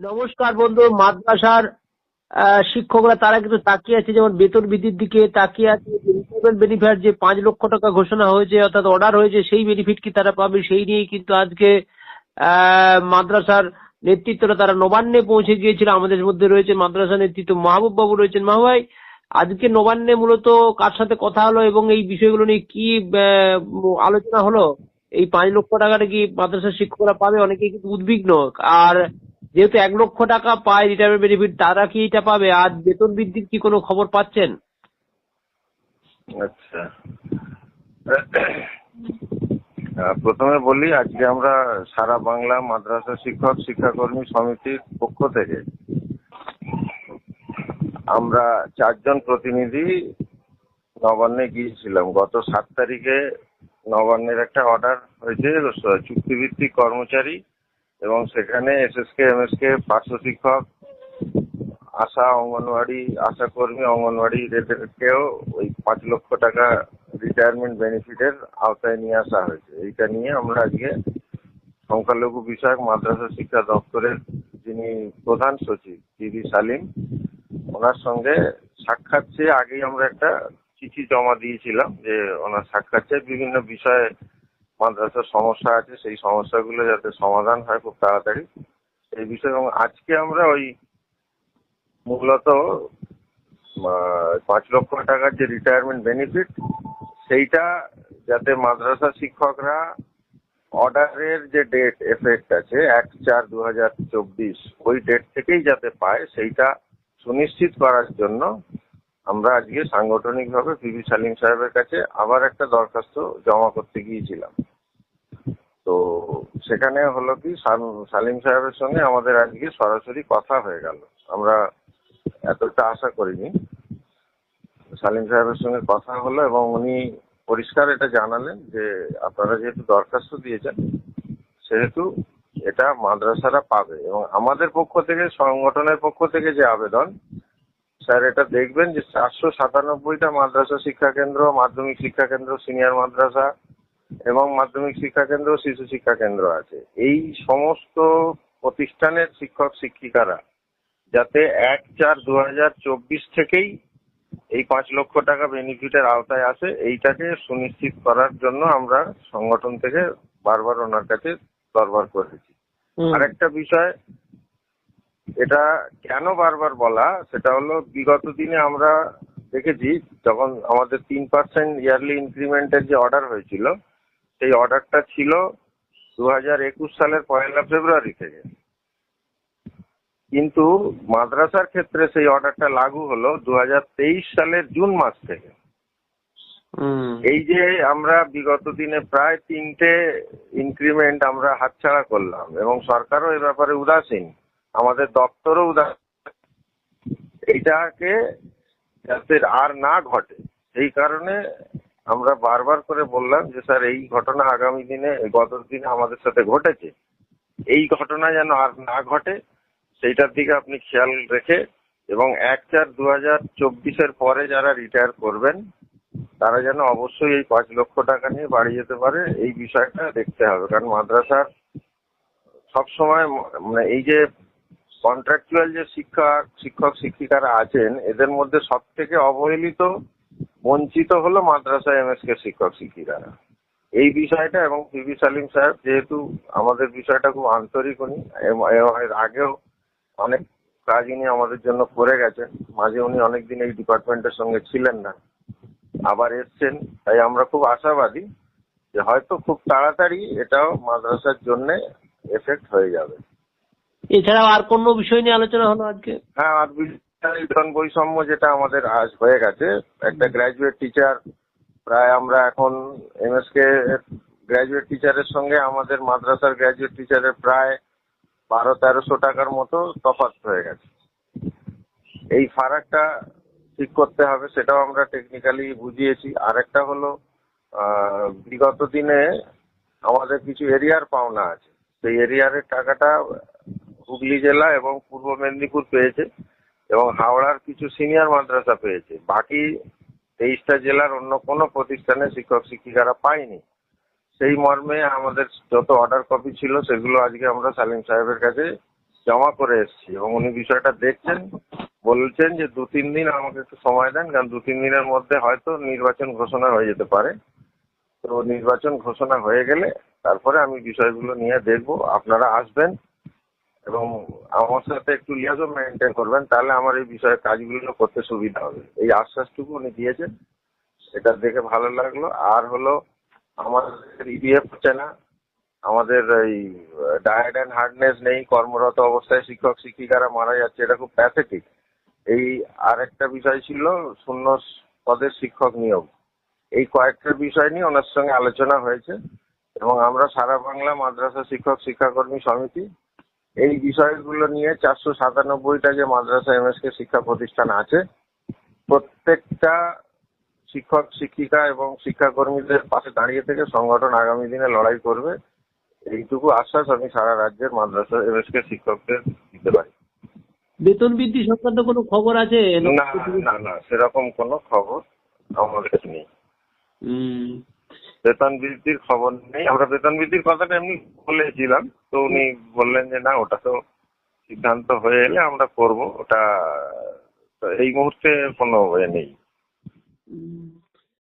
নমস্কার বন্ধু, মাদ্রাসার শিক্ষকরা তারা কিন্তু তাকিয়ে আছে, যেমন বেতন বৃদ্ধির দিকে তাকিয়ে আছে বেনিফিট যে পাঁচ লক্ষ টাকা ঘোষণা হয়েছে, অর্থাৎ অর্ডার হয়েছে, সেই বেনিফিট কি তারা পাবে, সেই নিয়েই কিন্তু আজকে মাদ্রাসার নেতৃত্বরা তারা নবান্নে পৌঁছে গিয়েছিল। আমাদের মধ্যে রয়েছে মাদ্রাসা নেতৃত্ব মাহবুব বাবু রয়েছেন মাহবুব ভাই আজকে নবান্নে মূলত কার সাথে কথা হলো এবং এই বিষয়গুলো নিয়ে কি আলোচনা হলো? এই পাঁচ লক্ষ টাকাটা কি মাদ্রাসার শিক্ষকরা পাবে? অনেকেই কিন্তু উদ্বিগ্ন। আর যেহেতু এক লক্ষ টাকা পায় রিটায়ারমেন্ট বেনিফিট তারা কি এটা পাবে? আর বেতন বৃদ্ধির কি কোনো খবর পাচ্ছেন? আচ্ছা। প্রথমে বলি, আজকে আমরা সারা বাংলা মাদ্রাসা শিক্ষক, শিক্ষাকর্মী সমিতির পক্ষ থেকে আমরা চারজন প্রতিনিধি নবান্নে গিয়েছিলাম। গত সাত তারিখে নবান্নের একটা অর্ডার হয়েছে, চুক্তিভিত্তিক কর্মচারী এবং সেখানে এসএসকে, এমএসকে, পার্শ্ব শিক্ষক, আশা অঙ্গনওয়াড়ি, আশা কর্মী, অঙ্গনওয়াড়ি এদেরকেও ওই পাঁচ লক্ষ টাকা রিটায়ারমেন্ট বেনিফিটের আওতায় নিয়ে আসা হয়েছে। এইটা নিয়ে আমরা আজকে সংখ্যালঘু বিষয়ক মাদ্রাসা শিক্ষা দপ্তরের যিনি প্রধান সচিব জিবি সালিম, ওনার সঙ্গে সাক্ষাৎ চেয়ে আগেই আমরা একটা চিঠি জমা দিয়েছিলাম যে ওনার সাক্ষাৎ চেয়ে বিভিন্ন বিষয়ে মাদ্রাসার সমস্যা আছে, সেই সমস্যাগুলো যাতে সমাধান হয় খুব তাড়াতাড়ি। এই বিষয়ে এবং আজকে আমরা ওই মূলত পাঁচ লক্ষ টাকার যে রিটায়ারমেন্ট বেনিফিট সেইটা যাতে মাদ্রাসা শিক্ষকরা অর্ডারের যে ডেট এফেক্ট আছে, এক চার দু হাজার চব্বিশ, ওই ডেট থেকেই যাতে পায়, সেইটা সুনিশ্চিত করার জন্য আমরা আজকে সাংগঠনিকভাবে পিবি সালিম সাহেবের কাছে আবার একটা দরখাস্ত জমা করতে গিয়েছিলাম। তো সেখানে হলো কি সালিম সাহেবের সঙ্গে আমাদের আজকে সরাসরি কথা হয়ে গেল। আমরা এতটা আশা করিনি। সালিম সাহেবের সঙ্গে কথা হলো এবং উনি পরিষ্কার এটা জানালেন যে আপনারা যেহেতু দরখাস্ত দিয়েছেন, সেহেতু এটা মাদ্রাসারা পাবে এবং আমাদের পক্ষ থেকে, সংগঠনের পক্ষ থেকে যে আবেদন, স্যার এটা দেখবেন যে চারশো সাতানব্বইটা মাদ্রাসা শিক্ষা কেন্দ্র, মাধ্যমিক শিক্ষা কেন্দ্র, সিনিয়র মাদ্রাসা এবং মাধ্যমিক শিক্ষা কেন্দ্র শিশু শিক্ষা কেন্দ্র আছে এই সমস্ত প্রতিষ্ঠানের শিক্ষক শিক্ষিকারা যাতে এক চার দু হাজার চব্বিশ থেকেই এই পাঁচ লক্ষ টাকা বেনিফিটের আওতায় আসে এইটাকে সুনিশ্চিত করার জন্য আমরা সংগঠন থেকে বারবার ওনার কাছে দরবার করেছি। আরেকটা বিষয় এটা কেন বারবার বলা সেটা হলো বিগত দিনে আমরা দেখেছি যখন আমাদের তিন পার্সেন্ট ইয়ারলি ইনক্রিমেন্টের যে অর্ডার হয়েছিল সেই অর্ডারটা ছিল দু হাজার একুশ সালের পয়লা ফেব্রুয়ারি থেকে। কিন্তু মাদ্রাসার ক্ষেত্রে সেই অর্ডারটা লাগু হলো দু হাজার তেইশ সালের জুন মাস থেকে। এই যে আমরা বিগত দিনে প্রায় তিনটে ইনক্রিমেন্ট আমরা হাতছাড়া করলাম এবং সরকারও এ ব্যাপারে উদাসীন আমাদের দপ্তরও উদাসীন। এইটাকে যাতে আর না ঘটে সেই কারণে আমরা বারবার করে বললাম যে, স্যার, এই ঘটনা আগামী দিনে, গত দিনে আমাদের সাথে ঘটেছে। এই ঘটনা যেন আর না ঘটে, সেইটার দিকে আপনি খেয়াল রেখে এবং এক চার দু হাজার চব্বিশের পরে যারা রিটায়ার করবেন, তারা যেন অবশ্যই এই পাঁচ লক্ষ টাকা নিয়ে বাড়ি যেতে পারে, এই বিষয়টা দেখতে হবে। কারণ মাদ্রাসার সবসময় মানে এই যে কন্ট্রাকচুয়াল যে শিক্ষা শিক্ষক শিক্ষিকারা আছেন, এদের মধ্যে সব থেকে অবহেলিত বঞ্চিত হলো মাদ্রাসা এমএসকে শিক্ষক শিক্ষিকারা। এই বিষয়টা এবং পিবি সালিম সাহেব যেহেতু আমাদের বিষয়টা খুব আন্তরিক উনি এর আগেও অনেক কাজ উনি আমাদের জন্য করে গেছেন। মাঝে উনি অনেকদিন এই ডিপার্টমেন্টের সঙ্গে ছিলেন না। আবার এসছেন তাই আমরা খুব আশাবাদী যে হয়তো খুব তাড়াতাড়ি এটাও মাদ্রাসার জন্য এফেক্ট হয়ে যাবে। এছাড়াও আর কোনো বিষয় নিয়ে আলোচনা হলো আজকে? হ্যাঁ আর বেতন বৈষম্য যেটা আমাদের আজ হয়ে গেছে একটা গ্র্যাজুয়েট টিচার প্রায় আমরা এখন এমএসকে গ্র্যাজুয়েট টিচারের সঙ্গে আমাদের মাদ্রাসার গ্র্যাজুয়েট টিচারের প্রায় বারো তেরোশো টাকার মতো তফাৎ হয়ে গেছে। এই ফারাকটা ঠিক করতে হবে সেটাও আমরা টেকনিক্যালি বুঝিয়েছি। আরেকটা হলো আহ, বিগত দিনে আমাদের কিছু এরিয়ার পাওনা আছে। সেই এরিয়ারের টাকাটা হুগলি জেলা এবং পূর্ব মেদিনীপুর পেয়েছে। এবং হাওড়ার কিছু সিনিয়র মাদ্রাসা পেয়েছে। বাকি তেইশটা জেলার অন্য কোনো প্রতিষ্ঠানে শিক্ষক, শিক্ষিকারা পায়নি। সেই মর্মে আমাদের যত অর্ডার কপি ছিল, সেগুলো আজকে আমরা সালিম সাহেবের কাছে জমা করে এসেছি এবং উনি বিষয়টা দেখছেন, বলছেন যে দু তিন দিন আমাকে একটু সময় দেন, কারণ দু তিন দিনের মধ্যে হয়তো নির্বাচন ঘোষণা হয়ে যেতে পারে। তো নির্বাচন ঘোষণা হয়ে গেলে তারপরে আমি বিষয়গুলো নিয়ে দেখব। আপনারা আসবেন এবং আমার সাথে একটু লিয়াজও মেনটেন করবেন, তাহলে আমার এই বিষয়ে কাজগুলো করতে সুবিধা হবে। এই আশ্বাসটুকু উনি দিয়েছেন এটা দেখে ভালো লাগল। আর হলো আমাদের ইডিএফ হচ্ছে না আমাদের এই ডায়েট অ্যান্ড হার্ডনেস নেই, কর্মরত অবস্থায় শিক্ষক, শিক্ষিকারা মারা যাচ্ছে, এটা খুব প্যাথেটিক এই আরেকটা বিষয় ছিল, শূন্য পদের শিক্ষক নিয়োগ। এই কয়েকটা বিষয় নিয়ে ওনার সঙ্গে আলোচনা হয়েছে, এবং আমরা সারা বাংলা মাদ্রাসা শিক্ষক, শিক্ষাকর্মী সমিতি এই বিষয়গুলো নিয়ে চারশো সাতানব্বইটা যে মাদ্রাসা এম এমএসকে শিক্ষা প্রতিষ্ঠান আছে। প্রত্যেকটা শিক্ষক শিক্ষিকা এবং শিক্ষাকর্মীদের পাশে দাঁড়িয়ে থেকে সংগঠন আগামী দিনে লড়াই করবে এইটুকু আশ্বাস আমি সারা রাজ্যের মাদ্রাসা এমএসকে শিক্ষকদের দিতে পারি। বেতন বৃদ্ধি সংক্রান্ত কোনো খবর আছে? না না না সেরকম কোনো খবর আমাদের নেই। হুম। বেতন বৃদ্ধির খবর নেই। আমরা বেতন বৃদ্ধির কথাটা এমনি বলেছিলাম, তো উনি বললেন যে, না, ওটা তো সিদ্ধান্ত হয়ে এলে আমরা করব। ওটা এই মুহূর্তে কোনো নেই।